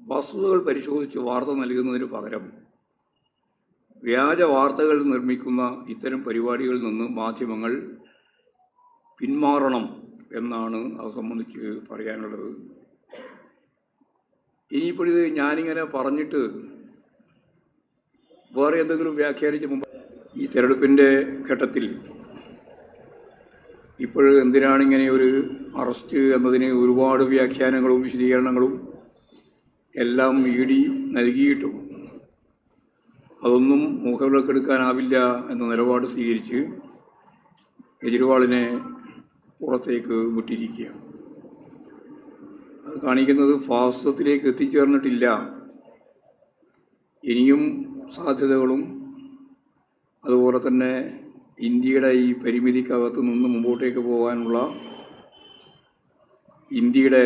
വസ്തുതകൾ പരിശോധിച്ച് വാർത്ത നൽകുന്നതിന് പകരം വ്യാജ വാർത്തകൾ നിർമ്മിക്കുന്ന ഇത്തരം പരിപാടികളിൽ നിന്ന് മാധ്യമങ്ങൾ പിന്മാറണം എന്നാണ് അത് സംബന്ധിച്ച് പറയാനുള്ളത്. ഇനിയിപ്പോൾ ഇത് ഞാനിങ്ങനെ പറഞ്ഞിട്ട് വേറെ എന്തെങ്കിലും വ്യാഖ്യാനിച്ച് മുമ്പ് ഈ തെരഞ്ഞെടുപ്പിന്റെ ഘട്ടത്തിൽ ഇപ്പോൾ എന്തിനാണിങ്ങനെ ഒരു അറസ്റ്റ് എന്നതിന് ഒരുപാട് വ്യാഖ്യാനങ്ങളും വിശദീകരണങ്ങളും എല്ലാം ഇ ഡി നൽകിയിട്ടും അതൊന്നും മുഖവിലക്കെടുക്കാനാവില്ല എന്ന നിലപാട് സ്വീകരിച്ച് കെജ്രിവാളിനെ പുറത്തേക്ക് വിട്ടിരിക്കുക. അത് കാണിക്കുന്നത് ഫാസത്തിലേക്ക് എത്തിച്ചേർന്നിട്ടില്ല. ഇനിയും സാധ്യതകളും അതുപോലെ തന്നെ ഇന്ത്യയുടെ ഈ പരിമിതിക്കകത്ത് നിന്ന് മുമ്പോട്ടേക്ക് പോകാനുള്ള ഇന്ത്യയുടെ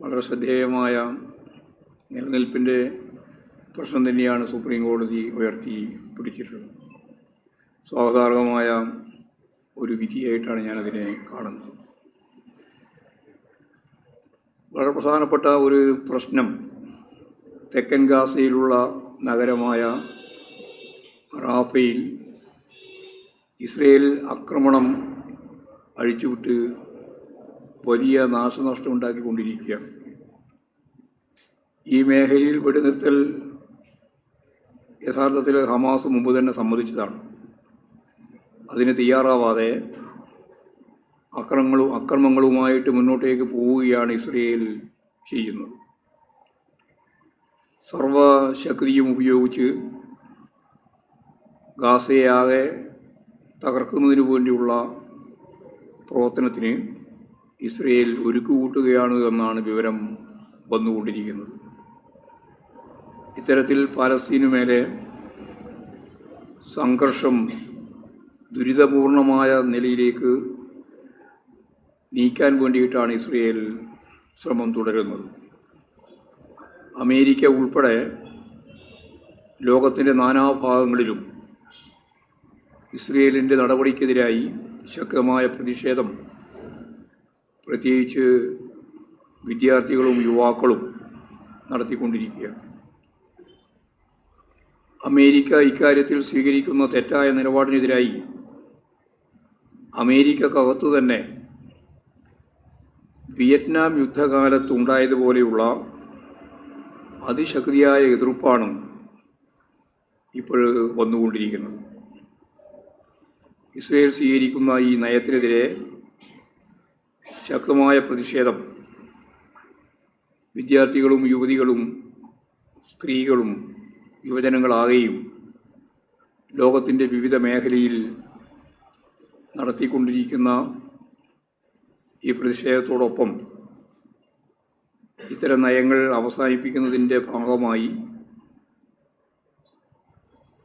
വളരെ ശ്രദ്ധേയമായ നിലനിൽപ്പിന്റെ പ്രശ്നം തന്നെയാണ് സുപ്രീം കോടതി ഉയർത്തി പിടിച്ചിട്ടുള്ളത്. സ്വാഗതാർഹമായ ഒരു വിധിയായിട്ടാണ് ഞാനതിനെ കാണുന്നത്. വളരെ പ്രധാനപ്പെട്ട ഒരു പ്രശ്നം തെക്കൻ ഗാസയിലുള്ള നഗരമായ റാഫയിൽ ഇസ്രയേൽ ആക്രമണം അഴിച്ചുവിട്ട് വലിയ നാശനഷ്ടം ഉണ്ടാക്കിക്കൊണ്ടിരിക്കുകയാണ് ഈ മേഖലയിൽ വെടിനിർത്തൽ യഥാർത്ഥത്തിൽ ഹമാസ് മുമ്പ് തന്നെ സമ്മതിച്ചതാണ്. അതിന് തയ്യാറാവാതെ അക്രമങ്ങളും അക്രമങ്ങളുമായിട്ട് മുന്നോട്ടേക്ക് പോവുകയാണ് ഇസ്രയേൽ ചെയ്യുന്നത്. സർവശക്തിയും ഉപയോഗിച്ച് ഗാസയാകെ തകർക്കുന്നതിന് വേണ്ടിയുള്ള പ്രവർത്തനത്തിന് ഇസ്രയേൽ ഒരുക്കുകൂട്ടുകയാണ് എന്നാണ് വിവരം വന്നുകൊണ്ടിരിക്കുന്നത്. ഇത്തരത്തിൽ പാലസ്തീനു മേലെ സംഘർഷം ദുരിതപൂർണമായ നിലയിലേക്ക് നീക്കാൻ വേണ്ടിയിട്ടാണ് ഇസ്രയേൽ ശ്രമം തുടരുന്നത്. അമേരിക്ക ഉൾപ്പെടെ ലോകത്തിന്റെ നാനാഭാഗങ്ങളിലും ഇസ്രയേലിന്റെ നടപടിക്കെതിരായി ശക്തമായ പ്രതിഷേധം പ്രത്യേകിച്ച് വിദ്യാർത്ഥികളും യുവാക്കളും നടത്തിക്കൊണ്ടിരിക്കുകയാണ്. അമേരിക്ക ഇക്കാര്യത്തിൽ സ്വീകരിക്കുന്ന തെറ്റായ നിലപാടിനെതിരായി അമേരിക്കക്കകത്തു തന്നെ വിയറ്റ്നാം യുദ്ധകാലത്തുണ്ടായതുപോലെയുള്ള അതിശക്തിയായ എതിർപ്പാണ് ഇപ്പോൾ വന്നുകൊണ്ടിരിക്കുന്നത്. ഇസ്രയേൽ സ്വീകരിക്കുന്ന ഈ നയത്തിനെതിരെ ശക്തമായ പ്രതിഷേധം. വിദ്യാർത്ഥികളും യുവതികളും സ്ത്രീകളും യുവജനങ്ങളാകെയും ലോകത്തിന്റെ വിവിധ മേഖലയിൽ നടത്തിക്കൊണ്ടിരിക്കുന്ന ഈ പ്രതിഷേധത്തോടൊപ്പം ഇത്തരം നയങ്ങൾ അവസാനിപ്പിക്കുന്നതിന്റെ ഭാഗമായി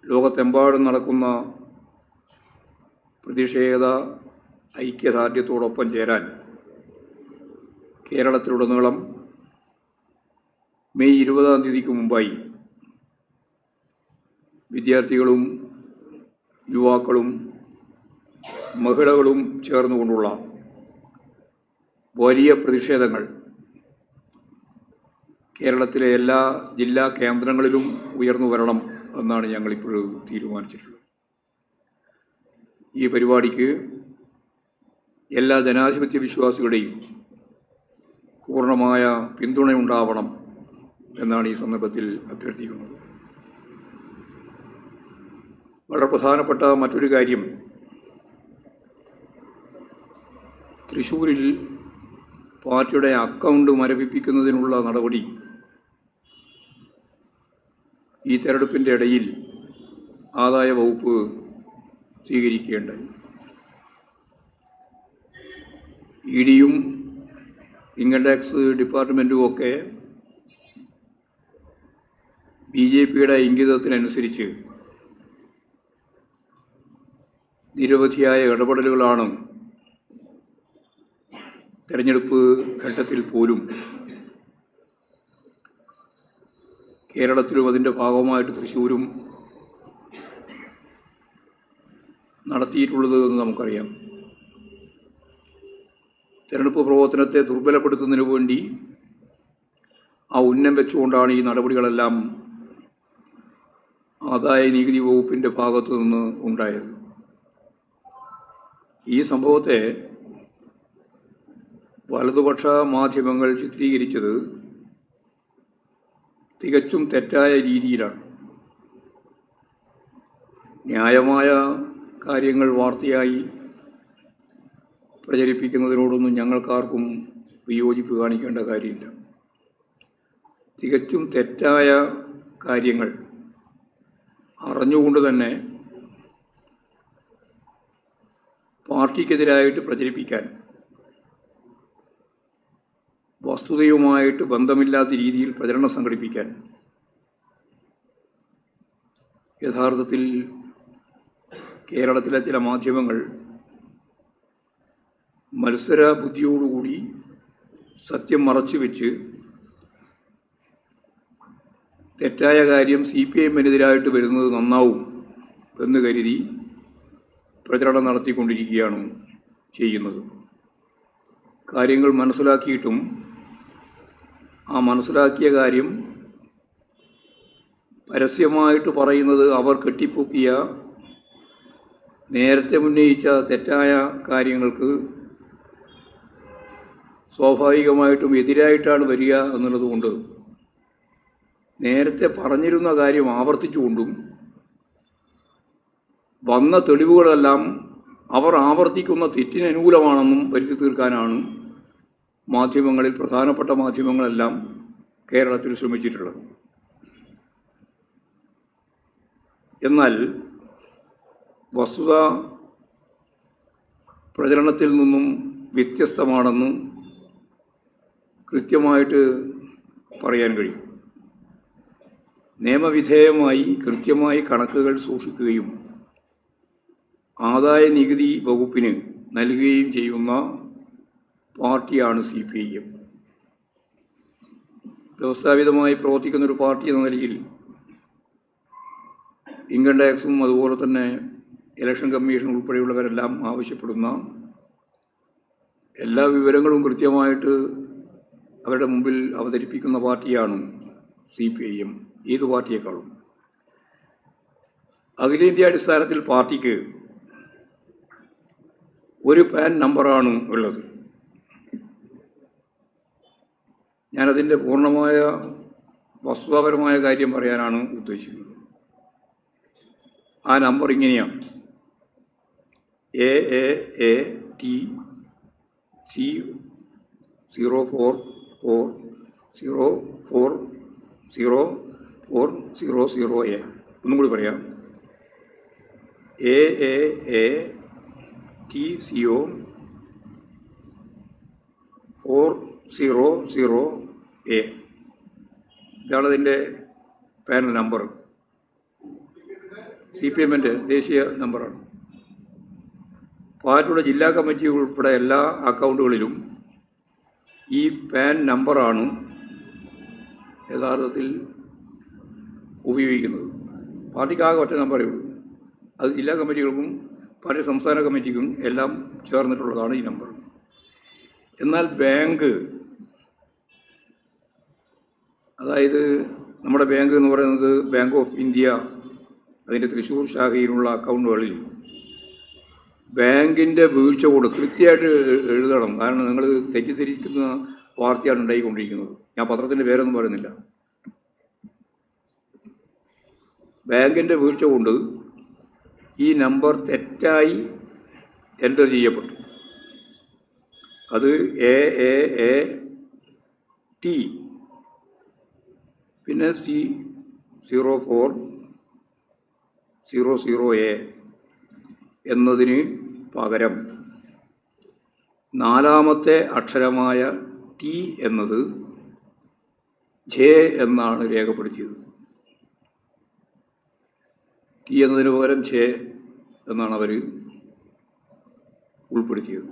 ലോകത്തെമ്പാടും നടക്കുന്ന പ്രതിഷേധ ഐക്യദാർഢ്യത്തോടൊപ്പം ചേരാൻ കേരളത്തിലുടനീളം മെയ് ഇരുപതാം തീയതിക്ക് മുമ്പായി വിദ്യാർത്ഥികളും യുവാക്കളും മഹിളകളും ചേർന്നുകൊണ്ടുള്ള വലിയ പ്രതിഷേധങ്ങൾ കേരളത്തിലെ എല്ലാ ജില്ലാ കേന്ദ്രങ്ങളിലും ഉയർന്നു വരണം എന്നാണ് ഞങ്ങളിപ്പോൾ തീരുമാനിച്ചിട്ടുള്ളത്. ഈ പരിപാടിക്ക് എല്ലാ ജനാധിപത്യ വിശ്വാസികളുടെയും പൂർണമായ പിന്തുണയുണ്ടാവണം എന്നാണ് ഈ സന്ദർഭത്തിൽ അഭ്യർത്ഥിക്കുന്നത്. വളരെ പ്രധാനപ്പെട്ട മറ്റൊരു കാര്യം തൃശ്ശൂരിൽ പാർട്ടിയുടെ അക്കൗണ്ട് മരവിപ്പിക്കുന്നതിനുള്ള നടപടി ഈ തെരഞ്ഞെടുപ്പിന്റെ ഇടയിൽ ആദായ വകുപ്പ് സ്വീകരിക്കേണ്ടായി. ഇ ഡിയും ഇൻകം ടാക്സ് ഡിപ്പാർട്ട്മെന്റും ഒക്കെ ബി ജെ പിയുടെ ഇംഗിതത്തിനനുസരിച്ച് നിരവധിയായ ഇടപെടലുകളാണ് തെരഞ്ഞെടുപ്പ് ഘട്ടത്തിൽ പോലും കേരളത്തിലും അതിന്റെ ഭാഗമായിട്ട് തൃശ്ശൂരും നടത്തിയിട്ടുള്ളത് എന്ന് നമുക്കറിയാം. തെരഞ്ഞെടുപ്പ് പ്രവർത്തനത്തെ ദുർബലപ്പെടുത്തുന്നതിന് വേണ്ടി ആ ഉന്നം വെച്ചുകൊണ്ടാണ് ഈ നടപടികളെല്ലാം ആദായ നികുതി വകുപ്പിന്റെ ഭാഗത്തു നിന്ന് ഉണ്ടായത്. ഈ സംഭവത്തെ വലതുപക്ഷ മാധ്യമങ്ങൾ ചിത്രീകരിച്ചത് തികച്ചും തെറ്റായ രീതിയിലാണ്. ന്യായമായ കാര്യങ്ങൾ വാർത്തയായി പ്രചരിപ്പിക്കുന്നതിനോടൊന്നും ഞങ്ങൾക്കാർക്കും വിയോജിപ്പ് കാണിക്കേണ്ട കാര്യമില്ല. തികച്ചും തെറ്റായ കാര്യങ്ങൾ അറിഞ്ഞുകൊണ്ട് തന്നെ പാർട്ടിക്കെതിരായിട്ട് പ്രചരിപ്പിക്കാൻ വസ്തുതയുമായിട്ട് ബന്ധമില്ലാത്ത രീതിയിൽ പ്രചരണം സംഘടിപ്പിക്കാൻ യഥാർത്ഥത്തിൽ കേരളത്തിലെ ചില മാധ്യമങ്ങൾ മത്സര ബുദ്ധിയോടുകൂടി സത്യം മറച്ചു വെച്ച് തെറ്റായ കാര്യം സി പി എമ്മിനെതിരായിട്ട് വരുന്നത് നന്നാവും എന്ന് കരുതി പ്രചരണം നടത്തിക്കൊണ്ടിരിക്കുകയാണ് ചെയ്യുന്നത്. കാര്യങ്ങൾ മനസ്സിലാക്കിയിട്ടും ആ മനസ്സിലാക്കിയ കാര്യം പരസ്യമായിട്ട് പറയുന്നത് അവർ കെട്ടിപ്പൊക്കിയ നേരത്തെ ഉന്നയിച്ച തെറ്റായ കാര്യങ്ങൾക്ക് സ്വാഭാവികമായിട്ടും എതിരായിട്ടാണ് വരിക എന്നുള്ളതുകൊണ്ട് നേരത്തെ പറഞ്ഞിരുന്ന കാര്യം ആവർത്തിച്ചുകൊണ്ടും വന്ന തെളിവുകളെല്ലാം അവർ ആവർത്തിക്കുന്ന തെറ്റിനനുകൂലമാണെന്നും വരുത്തി തീർക്കാനാണ് മാധ്യമങ്ങളിൽ പ്രധാനപ്പെട്ട മാധ്യമങ്ങളെല്ലാം കേരളത്തിൽ ശ്രമിച്ചിട്ടുള്ളത്. എന്നാൽ വസ്തുത പ്രചരണത്തിൽ നിന്നും വ്യത്യസ്തമാണെന്ന് കൃത്യമായിട്ട് പറയാൻ കഴിയും. നിയമവിധേയമായി കൃത്യമായി കണക്കുകൾ സൂക്ഷിക്കുകയും ആദായ നികുതി വകുപ്പിന് നൽകുകയും ചെയ്യുന്ന പാർട്ടിയാണ് സി പി ഐ എം. വ്യവസ്ഥാപിതമായി പ്രവർത്തിക്കുന്ന ഒരു പാർട്ടി എന്ന നിലയിൽ ഇൻകം ടാക്സും അതുപോലെ തന്നെ ഇലക്ഷൻ കമ്മീഷൻ ഉൾപ്പെടെയുള്ളവരെല്ലാം ആവശ്യപ്പെടുന്ന എല്ലാ വിവരങ്ങളും കൃത്യമായിട്ട് അവരുടെ മുമ്പിൽ അവതരിപ്പിക്കുന്ന പാർട്ടിയാണ് സി പി ഐ എം ഏത് പാർട്ടിയേക്കാളും. അഖിലേന്ത്യാ അടിസ്ഥാനത്തിൽ പാർട്ടിക്ക് ഒരു പാൻ നമ്പറാണ് ഉള്ളത്. ഞാനതിന്റെ പൂർണമായ വസ്തുതാപരമായ കാര്യം പറയാനാണ് ഉദ്ദേശിക്കുന്നത്. ആ നമ്പർ ഇങ്ങനെയാണ്. A A A T C zero four four zero four zero four zero zero A. ഒന്നും കൂടി പറയാം. A A A T C O four zero zero A ഇതാണ് അതിന്റെ പാനൽ നമ്പർ സി പി എമ്മിന്റെ ദേശീയ നമ്പറാണ് പാർട്ടിയുടെ ജില്ലാ കമ്മിറ്റി ഉൾപ്പെടെ എല്ലാ അക്കൗണ്ടുകളിലും ഈ പാൻ നമ്പറാണ് യഥാർത്ഥത്തിൽ ഉപയോഗിക്കുന്നത്. പാർട്ടിക്കാകെ ഒറ്റ നമ്പറേ ഉള്ളൂ. അത് ജില്ലാ കമ്മിറ്റികൾക്കും പാർട്ടി സംസ്ഥാന കമ്മിറ്റിക്കും എല്ലാം ചേർന്നിട്ടുള്ളതാണ് ഈ നമ്പർ. എന്നാൽ ബാങ്ക് അതായത് നമ്മുടെ ബാങ്ക് എന്ന് പറയുന്നത് ബാങ്ക് ഓഫ് ഇന്ത്യ അതിന്റെ തൃശ്ശൂർ ശാഖയിലുള്ള അക്കൗണ്ടുകളിൽ ബാങ്കിന്റെ വീഴ്ച കൊണ്ട് കൃത്യമായിട്ട് എഴുതണം. കാരണം നിങ്ങൾ തെറ്റിദ്ധരിക്കുന്ന വാർത്തയാണ് ഉണ്ടായിക്കൊണ്ടിരിക്കുന്നത്. ഞാൻ പത്രത്തിന്റെ പേരൊന്നും പറയുന്നില്ല. ബാങ്കിന്റെ വീഴ്ച കൊണ്ട് ഈ നമ്പർ തെറ്റായി എന്റർ ചെയ്യപ്പെട്ടു. അത് എ എ എ ടി. പിന്നെ C zero four zero zero A എന്നതിന് പകരം നാലാമത്തെ അക്ഷരമായ ടി എന്നത് ജെ എന്നാണ് രേഖപ്പെടുത്തിയത്. ടി എന്നതിന് പകരം ജെ എന്നാണ് അവർ ഉൾപ്പെടുത്തിയത്.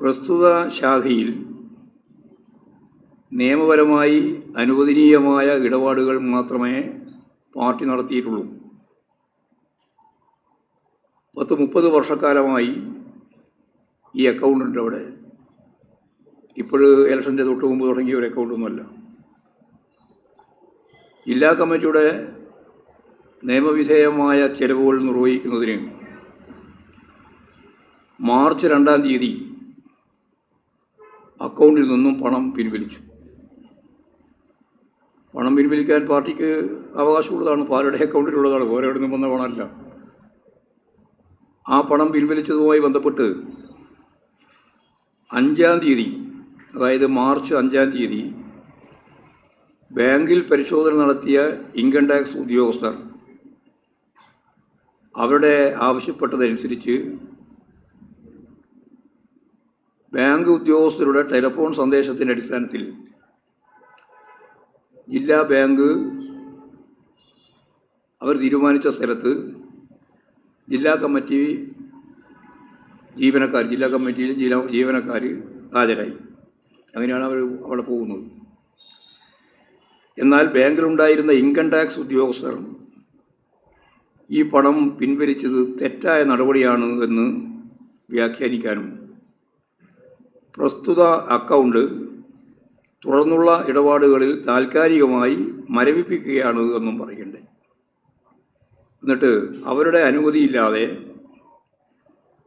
പ്രസ്തുത ശാഖയിൽ നിയമപരമായി അനുവദനീയമായ ഇടപാടുകൾ മാത്രമേ പാർട്ടി നടത്തിയിട്ടുള്ളൂ. പത്ത് മുപ്പത് വർഷക്കാലമായി ഈ അക്കൗണ്ടുണ്ട് അവിടെ. ഇപ്പോൾ ഇലക്ഷന്റെ തൊട്ട് മുമ്പ് തുടങ്ങിയ ഒരു അക്കൗണ്ടൊന്നുമല്ല ജില്ലാ കമ്മിറ്റിയുടെ നിയമവിധേയമായ ചെലവുകൾ നിർവഹിക്കുന്നതിന് മാർച്ച് രണ്ടാം തീയതി അക്കൗണ്ടിൽ നിന്നും പണം പിൻവലിച്ചു. പണം പിൻവലിക്കാൻ പാർട്ടിക്ക് അവകാശമുള്ളതാണ്. പാലയുടെ അക്കൗണ്ടിലുള്ളതാണ്. വേറെ എവിടെ നിന്നും വന്ന പണമല്ല. ആ പണം പിൻവലിച്ചതുമായി ബന്ധപ്പെട്ട് അഞ്ചാം തീയതി അതായത് മാർച്ച് അഞ്ചാം തീയതി ബാങ്കിൽ പരിശോധന നടത്തിയ ഇൻകം ടാക്സ് ഉദ്യോഗസ്ഥർ അവരുടെ ആവശ്യപ്പെട്ടതനുസരിച്ച് ബാങ്ക് ഉദ്യോഗസ്ഥരുടെ ടെലിഫോൺ സന്ദേശത്തിന്റെ അടിസ്ഥാനത്തിൽ ജില്ലാ ബാങ്ക് അവർ തീരുമാനിച്ച സ്ഥലത്ത് ജില്ലാ കമ്മിറ്റി ജീവനക്കാർ ജില്ലാ കമ്മിറ്റിയിൽ ജില്ലാ ജീവനക്കാർ ഹാജരായി. അങ്ങനെയാണ് അവർ അവിടെ പോകുന്നത്. എന്നാൽ ബാങ്കിലുണ്ടായിരുന്ന ഇൻകം ടാക്സ് ഉദ്യോഗസ്ഥർ ഈ പണം പിൻവലിച്ചത് തെറ്റായ നടപടിയാണ് എന്ന് വ്യാഖ്യാനിക്കാനും പ്രസ്തുത അക്കൗണ്ട് തുടർന്നുള്ള ഇടപാടുകളിൽ താൽക്കാലികമായി മരവിപ്പിക്കുകയാണ് എന്നും പറയണ്ടേ എന്നിട്ട് അവരുടെ അനുമതിയില്ലാതെ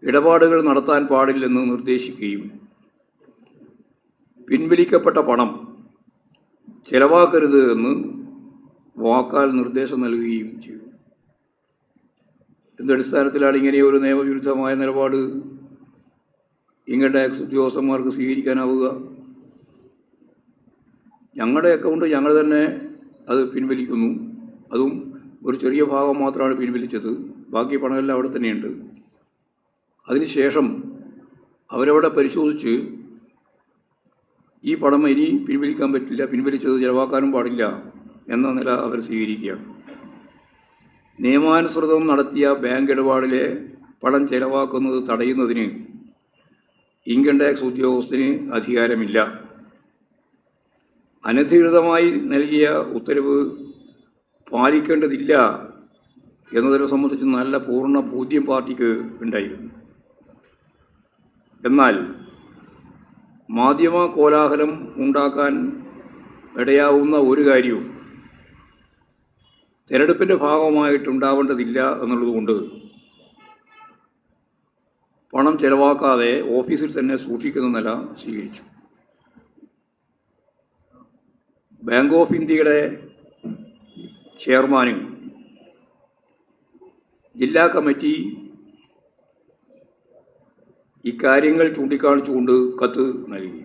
ഇടപാടുകൾ നടത്താൻ പാടില്ലെന്ന് നിർദ്ദേശിക്കുകയും പിൻവലിക്കപ്പെട്ട പണം ചെലവാക്കരുത് എന്ന് വാക്കാൽ നിർദ്ദേശം നൽകുകയും ചെയ്തു. എന്തടിസ്ഥാനത്തിലാണ് ഇങ്ങനെ ഒരു നിയമവിരുദ്ധമായ നിലപാട് ഇൻകം ടാക്സ് ഉദ്യോഗസ്ഥന്മാർക്ക് സ്വീകരിക്കാനാവുക? ഞങ്ങളുടെ അക്കൗണ്ട് ഞങ്ങൾ തന്നെ അത് പിൻവലിക്കുന്നു. അതും ഒരു ചെറിയ ഭാഗം മാത്രമാണ് പിൻവലിച്ചത്. ബാക്കി പണമെല്ലാം അവിടെ തന്നെയുണ്ട്. അതിനുശേഷം അവരവിടെ പരിശോധിച്ച് ഈ പണം ഇനി പിൻവലിക്കാൻ പറ്റില്ല പിൻവലിച്ചത് ചിലവാക്കാനും പാടില്ല എന്ന നില അവർ സ്വീകരിക്കുകയാണ്. നിയമാനുസൃതം നടത്തിയ ബാങ്ക് ഇടപാടിലെ പണം ചിലവാക്കുന്നത് തടയുന്നതിന് ഇൻകം ടാക്സ് ഉദ്യോഗസ്ഥന് അധികാരമില്ല. അനധികൃതമായി നൽകിയ ഉത്തരവ് പാലിക്കേണ്ടതില്ല എന്നതിനെ സംബന്ധിച്ച് നല്ല പൂർണ ബോധ്യം പാർട്ടിക്ക് ഉണ്ടായിരുന്നു. എന്നാൽ മാധ്യമ കോലാഹലം ഉണ്ടാക്കാൻ ഇടയാവുന്ന ഒരു കാര്യവും തിരഞ്ഞെടുപ്പിന്റെ ഭാഗമായിട്ടുണ്ടാവേണ്ടതില്ല എന്നുള്ളതുകൊണ്ട് പണം ചെലവാക്കാതെ ഓഫീസിൽ തന്നെ സൂക്ഷിക്കുന്ന നില സ്വീകരിച്ചു. ബാങ്ക് ഓഫ് ഇന്ത്യയുടെ ചെയർമാനും ജില്ലാ കമ്മിറ്റി ഇക്കാര്യങ്ങൾ ചൂണ്ടിക്കാണിച്ചുകൊണ്ട് കത്ത് നൽകി.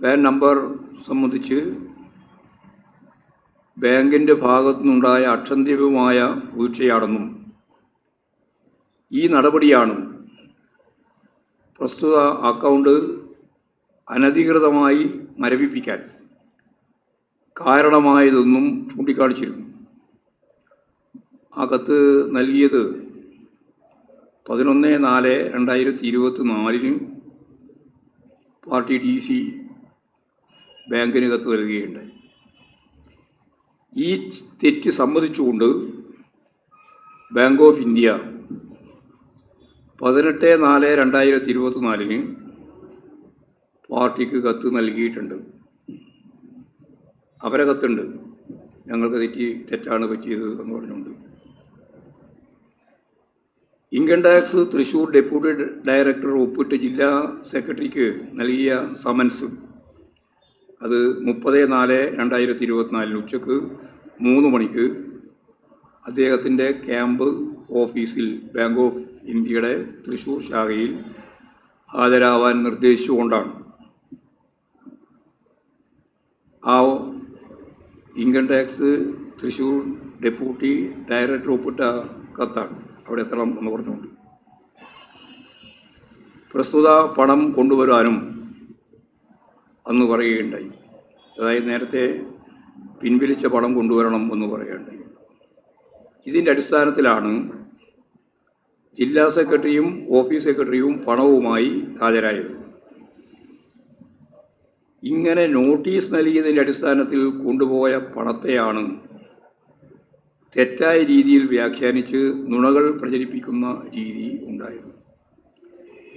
പാൻ നമ്പർ സംബന്ധിച്ച് ബാങ്കിന്റെ ഭാഗത്തുനിന്നുണ്ടായ അക്ഷന്തിപമായ വീഴ്ചയാണെന്നും ഈ നടപടിയാണ് പ്രസ്തുത അക്കൗണ്ട് അനധികൃതമായി മരവിപ്പിക്കാൻ കാരണമായതെന്നും ചൂണ്ടിക്കാണിച്ചിരുന്നു. ആ കത്ത് നൽകിയത് പതിനൊന്ന് നാല് രണ്ടായിരത്തി ഇരുപത്തി നാലിന് പാർട്ടി ഡി സി ബാങ്കിന് കത്ത് നൽകുകയുണ്ടായി. ഈ തെറ്റ് സമ്മതിച്ചുകൊണ്ട് ബാങ്ക് ഓഫ് ഇന്ത്യ പതിനെട്ട് നാല് രണ്ടായിരത്തി ഇരുപത്തി നാലിന് പാർട്ടിക്ക് കത്ത് നൽകിയിട്ടുണ്ട്. അവരെ കത്തുണ്ട്. ഞങ്ങൾക്ക് തെറ്റി തെറ്റാണ് പറ്റിയത് എന്ന് പറഞ്ഞുകൊണ്ട്. Income tax Thrissur deputy director ഒപ്പിട്ട് ജില്ലാ സെക്രട്ടറിക്ക് നൽകിയ സമൻസ്. അത് മുപ്പത് നാല് രണ്ടായിരത്തി ഇരുപത്തിനാലിന് ഉച്ചയ്ക്ക് മൂന്ന് മണിക്ക് അദ്ദേഹത്തിന്റെ ക്യാമ്പ് ഓഫീസിൽ ബാങ്ക് ഓഫ് ഇന്ത്യയുടെ തൃശൂർ ശാഖയിൽ ഹാജരാവാൻ നിർദ്ദേശിച്ചുകൊണ്ടാണ്. ആ income tax Thrissur deputy director ഒപ്പിട്ട കത്താണ് അവിടെ എത്തണം എന്ന് പറഞ്ഞുകൊണ്ട്. പ്രസ്തുത പണം കൊണ്ടുവരാനും അന്ന് പറയുകയുണ്ടായി. അതായത് നേരത്തെ പിൻവലിച്ച പണം കൊണ്ടുവരണം എന്ന് പറയുകയുണ്ടായി. ഇതിന്റെ അടിസ്ഥാനത്തിലാണ് ജില്ലാ സെക്രട്ടറിയും ഓഫീസ് സെക്രട്ടറിയും പണവുമായി ഹാജരായത്. ഇങ്ങനെ നോട്ടീസ് നൽകിയതിന്റെ അടിസ്ഥാനത്തിൽ കൊണ്ടുപോയ പണത്തെയാണ് തെറ്റായ രീതിയിൽ വ്യാഖ്യാനിച്ച് നുണകൾ പ്രചരിപ്പിക്കുന്ന രീതി ഉണ്ടായിരുന്നു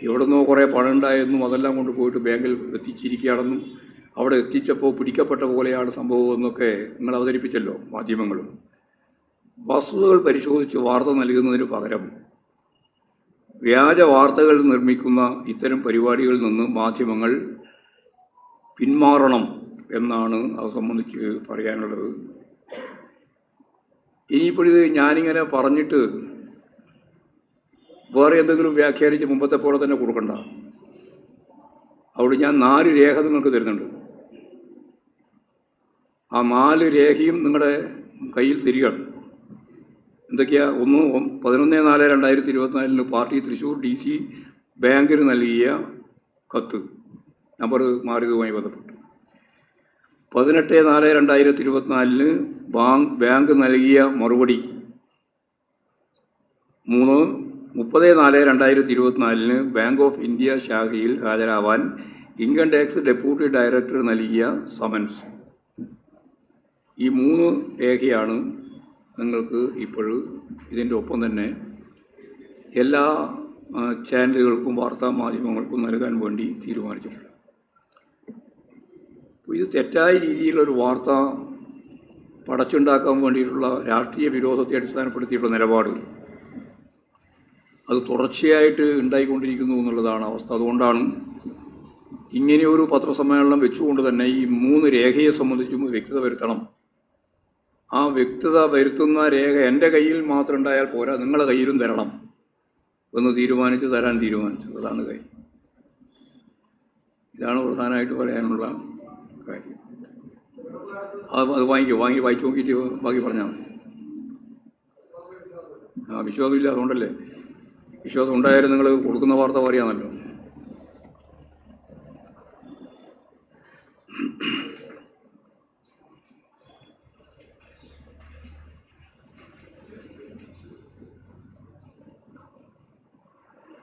എവിടുന്നോ കുറേ പണം ഉണ്ടായെന്നും അതെല്ലാം കൊണ്ട് പോയിട്ട് ബാങ്കിൽ എത്തിച്ചിരിക്കുകയാണെന്നും അവിടെ എത്തിച്ചപ്പോൾ പിടിക്കപ്പെട്ട പോലെയാണ് സംഭവം എന്നൊക്കെ നിങ്ങൾ അവതരിപ്പിച്ചല്ലോ മാധ്യമങ്ങളും. വസ്തുതകൾ പരിശോധിച്ച് വാർത്ത നൽകുന്നതിന് പകരം വ്യാജ വാർത്തകൾ നിർമ്മിക്കുന്ന ഇത്തരം പരിപാടികളിൽ നിന്ന് മാധ്യമങ്ങൾ പിന്മാറണം എന്നാണ് അത് സംബന്ധിച്ച് പറയാനുള്ളത്. ഇനിയിപ്പോൾ ഇത് ഞാനിങ്ങനെ പറഞ്ഞിട്ട് വേറെ എന്തെങ്കിലും വ്യാഖ്യാനിച്ച് മുമ്പത്തെ പോലെ തന്നെ കൊടുക്കണ്ട. അവിടെ ഞാൻ നാല് രേഖ നിങ്ങൾക്ക് തരുന്നുണ്ട്. ആ നാല് രേഖയും നിങ്ങളുടെ കയ്യിൽ ശരിയാണ്. എന്തൊക്കെയാ? ഒന്ന് പതിനൊന്ന് നാല് രണ്ടായിരത്തി ഇരുപത്തിനാലിന് പാർട്ടി തൃശ്ശൂർ ഡി സി ബാങ്കിന് നൽകിയ കത്ത്. നമ്പർ മാറിയതുമായി ബന്ധപ്പെട്ട്. പതിനെട്ട് നാല് രണ്ടായിരത്തി ഇരുപത്തിനാലിന് ബാങ്ക് ബാങ്ക് നൽകിയ മറുപടി മൂന്ന് മുപ്പത് നാല് രണ്ടായിരത്തി ഇരുപത്തിനാലിന് ബാങ്ക് ഓഫ് ഇന്ത്യ ശാഖയിൽ ഹാജരാവാൻ ഇൻകം ടാക്സ് ഡെപ്യൂട്ടി ഡയറക്ടർ നൽകിയ സമൻസ്. ഈ മൂന്ന് രേഖയാണ് നിങ്ങൾക്ക് ഇപ്പോൾ ഇതിന്റെ ഒപ്പം തന്നെ എല്ലാ ചാനലുകൾക്കും വാർത്താ മാധ്യമങ്ങൾക്കും നൽകാൻ വേണ്ടി തീരുമാനിച്ചിട്ടുള്ളത്. ഇത് തെറ്റായ രീതിയിലൊരു വാർത്ത പടച്ചുണ്ടാക്കാൻ വേണ്ടിയിട്ടുള്ള രാഷ്ട്രീയ വിരോധത്തെ അടിസ്ഥാനപ്പെടുത്തിയിട്ടുള്ള നിലപാട്. അത് തുടർച്ചയായിട്ട് ഉണ്ടായിക്കൊണ്ടിരിക്കുന്നു എന്നുള്ളതാണ് അവസ്ഥ. അതുകൊണ്ടാണ് ഇങ്ങനെയൊരു പത്രസമ്മേളനം വെച്ചുകൊണ്ട് തന്നെ ഈ മൂന്ന് രേഖയെ സംബന്ധിച്ചും വ്യക്തത വരുത്തണം. ആ വ്യക്തത വരുത്തുന്ന രേഖ എന്റെ കയ്യിൽ മാത്രം ഉണ്ടായാൽ പോരാ നിങ്ങളുടെ കയ്യിലും തരണം എന്ന് തീരുമാനിച്ച് തരാൻ തീരുമാനിച്ചു അതാണ് കാര്യം. ഇതാണ് പ്രധാനമായിട്ട് പറയാനുള്ള കാര്യം അത് അത് വാങ്ങിക്കോ വാങ്ങി വായിച്ചു നോക്കിയിട്ട് ബാക്കി പറഞ്ഞാൽ ആ വിശ്വാസമില്ല അതുകൊണ്ടല്ലേ. വിശ്വാസം ഉണ്ടായാലും നിങ്ങൾ കൊടുക്കുന്ന വാർത്ത പറയാമല്ലോ